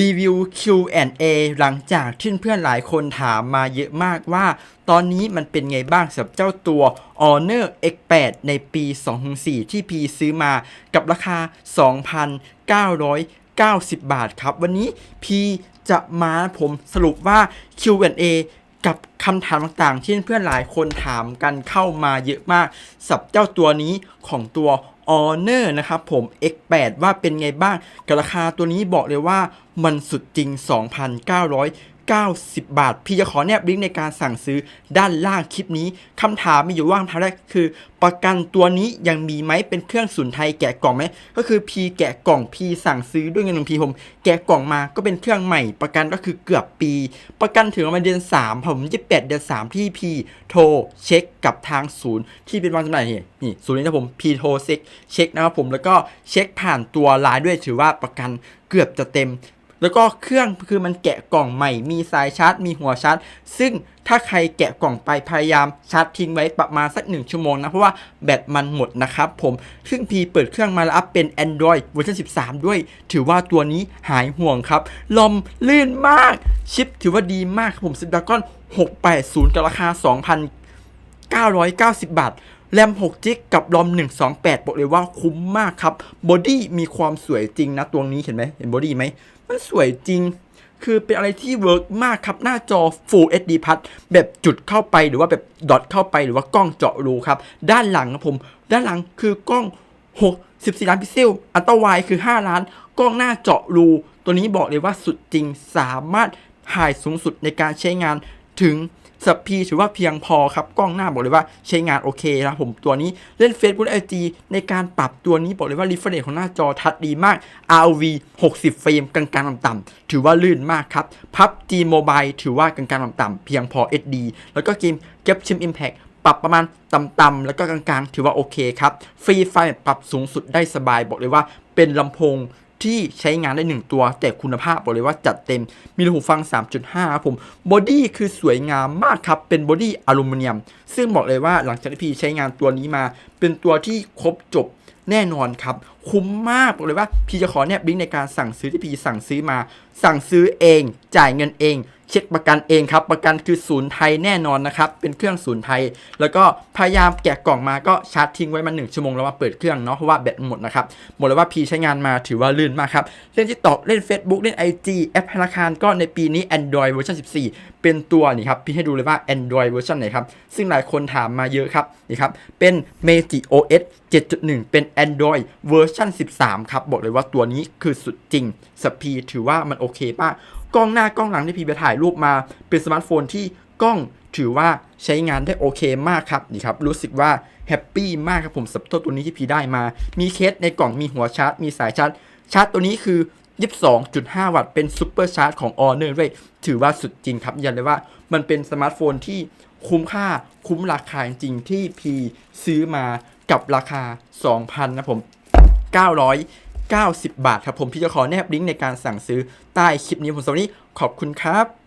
รีวิว Q&A หลังจากที่เพื่อนหลายคนถามมาเยอะมากว่า ตอนนี้มันเป็นไงบ้างสำหรับเจ้าตัว Honor X8 ในปี 2004 ที่พีซื้อมากับราคา 2,990 บาทครับ วันนี้พีจะมาผมสรุปว่า Q&A กับคำถามต่างๆ ที่เพื่อนหลายคนถามกันเข้ามาเยอะมากสับเจ้าตัวนี้ของตัว Honor นะครับผม X8 ว่าเป็นไงบ้างกับราคาตัวนี้บอกเลยว่ามันสุดจริง 2,990 บาท พี่จะขอแนบลิงก์ในการสั่งซื้อด้านล่างคลิปนี้คำถามมีอยู่ว่าคำถามแรกคือ ประกันตัวนี้ยังมีไหมเป็นเครื่องสุนไทยแกะกล่องไหมก็คือพีแกะกล่องพีสั่งซื้อด้วยเงินของพีผมแกะกล่องมาก็เป็นเครื่องใหม่ ประกันก็คือเกือบปี ประกันถึงประมาณเดือน3ผม28เดือน3ที่พีโทรเช็คกับทางศูนย์ ที่เป็นวันจำหน่ายนี่นี่ศูนย์นี้นะผมพีโทรเช็คเช็คนะครับผมแล้วก็เช็คผ่านตัวไลน์ด้วยถือว่าประกันเกือบจะเต็ม แล้วก็เครื่องคือมันแกะกล่องใหม่ มีสายชาร์จ มีหัวชาร์จ ซึ่งถ้าใครแกะกล่องไปพยายามชาร์จทิ้งไว้ประมาณสักหนึ่งชั่วโมงนะ เพราะว่าแบตมันหมดนะครับผม ซึ่งพีเปิดเครื่องมาแล้วอัพเป็น Android เวอร์ชัน13 ด้วย ถือว่าตัวนี้หายห่วงครับ ลมลื่นมาก ชิปถือว่าดีมากครับผม Snapdragon 680กับราคา 2,990 บาท แรม6จิกกับรอม128 บอกเลยว่าคุ้มมากครับบอดี้มีความสวยจริงนะตัวนี้เห็นไหมเห็นบอดี้ไหมมันสวยจริง คือเป็นอะไรที่เวิร์กมากครับ หน้าจอ Full HD Plus แบบจุดเข้าไปหรือว่าแบบดอทเข้าไปหรือว่ากล้องเจาะรูครับ ด้านหลังครับผม ด้านหลังคือกล้อง6 14ล้านพิกเซล อัลตร้าไวคือ 5 ล้าน กล้องหน้าเจาะรู ตัวนี้บอกเลยว่าสุดจริงสามารถถ่ายสูงสุดในการใช้งานถึง สับพีถือว่าเพียงพอครับกล้องหน้าบอกเลยว่าใช้งานโอเคนะครับผมตัวนี้เล่น Facebook ไอจีในการปรับตัวนี้บอกเลยว่า refresh ของหน้าจอทัดดีมาก ROV 60 เฟรมกลางๆต่ำๆถือว่าลื่นมากครับ PUBG Mobile ถือว่ากลางๆต่ำๆเพียงพอ SD แล้วก็เกม Genshin Impact ปรับประมาณต่ำๆแล้วก็กลางๆ ถือว่าโอเคครับ ฟรีไฟปรับสูงสุดได้สบายบอกเลยว่าเป็นลำโพง ที่ใช้งานได้ 1 ตัว แต่คุณภาพบอกเลยว่าจัดเต็ม มีหูฟัง 3.5ครับผมบอดี้คือสวยงามมากครับ เป็นบอดี้อลูมิเนียม ซึ่งบอกเลยว่าหลังจากที่พี่ใช้งานตัวนี้มา เป็นตัวที่ครบจบแน่นอนครับ คุ้มมากบอกเลยว่าพี่จะขอแนบลิงก์ในการสั่งซื้อที่พี่สั่งซื้อมา สั่งซื้อเอง จ่ายเงินเอง เช็คประกันเองครับ ประกันคือศูนย์ไทยแน่นอนนะครับ เป็นเครื่องศูนย์ไทย แล้วก็พยายามแกะกล่องมาก็ชาร์จทิ้งไว้มาหนึ่งชั่วโมงแล้วมาเปิดเครื่องเนาะเพราะว่าแบตหมดนะครับหมดเลยว่าพีใช้งานมาถือว่าลื่นมากครับ เล่นที่ตอกเล่น Facebook เล่น IG แอปธนาคารก็ในปีนี้ Android เวอร์ชัน14 เป็นตัวนี่ครับพี่ให้ดูเลยว่า Android เวอร์ชันไหนครับซึ่งหลายคนถามมาเยอะครับนี่ครับเป็น Meiji OS 7.1 เป็น Android เวอร์ชัน13 ครับ บอกเลยว่าตัวนี้คือสุดจริงสปีถือว่ามันโอเคมา กล้องหน้ากล้องหลังที่พีไปถ่ายรูปมา เป็นสมาร์ทโฟนที่กล้องถือว่าใช้งานได้โอเคมากครับนี่ครับรู้สึกว่าแฮปปี้มากครับผมสำหรับตัวนี้ที่พีได้มา มีเคสในกล่องมีหัวชาร์จ มีสายชาร์จ ชาร์จตัวนี้คือ 22.5 วัตต์เป็นซุปเปอร์ชาร์จของ Honor ด้วยถือว่าสุดจริงครับยันเลยว่ามันเป็นสมาร์ทโฟนที่คุ้มค่าคุ้มราคาจริงที่พีซื้อมากับราคา 2,000 นะผม 90 บาทครับผมพี่จะขอแนบลิงก์ในการสั่งซื้อใต้คลิปนี้ผมสำหรับวันนี้ขอบคุณครับ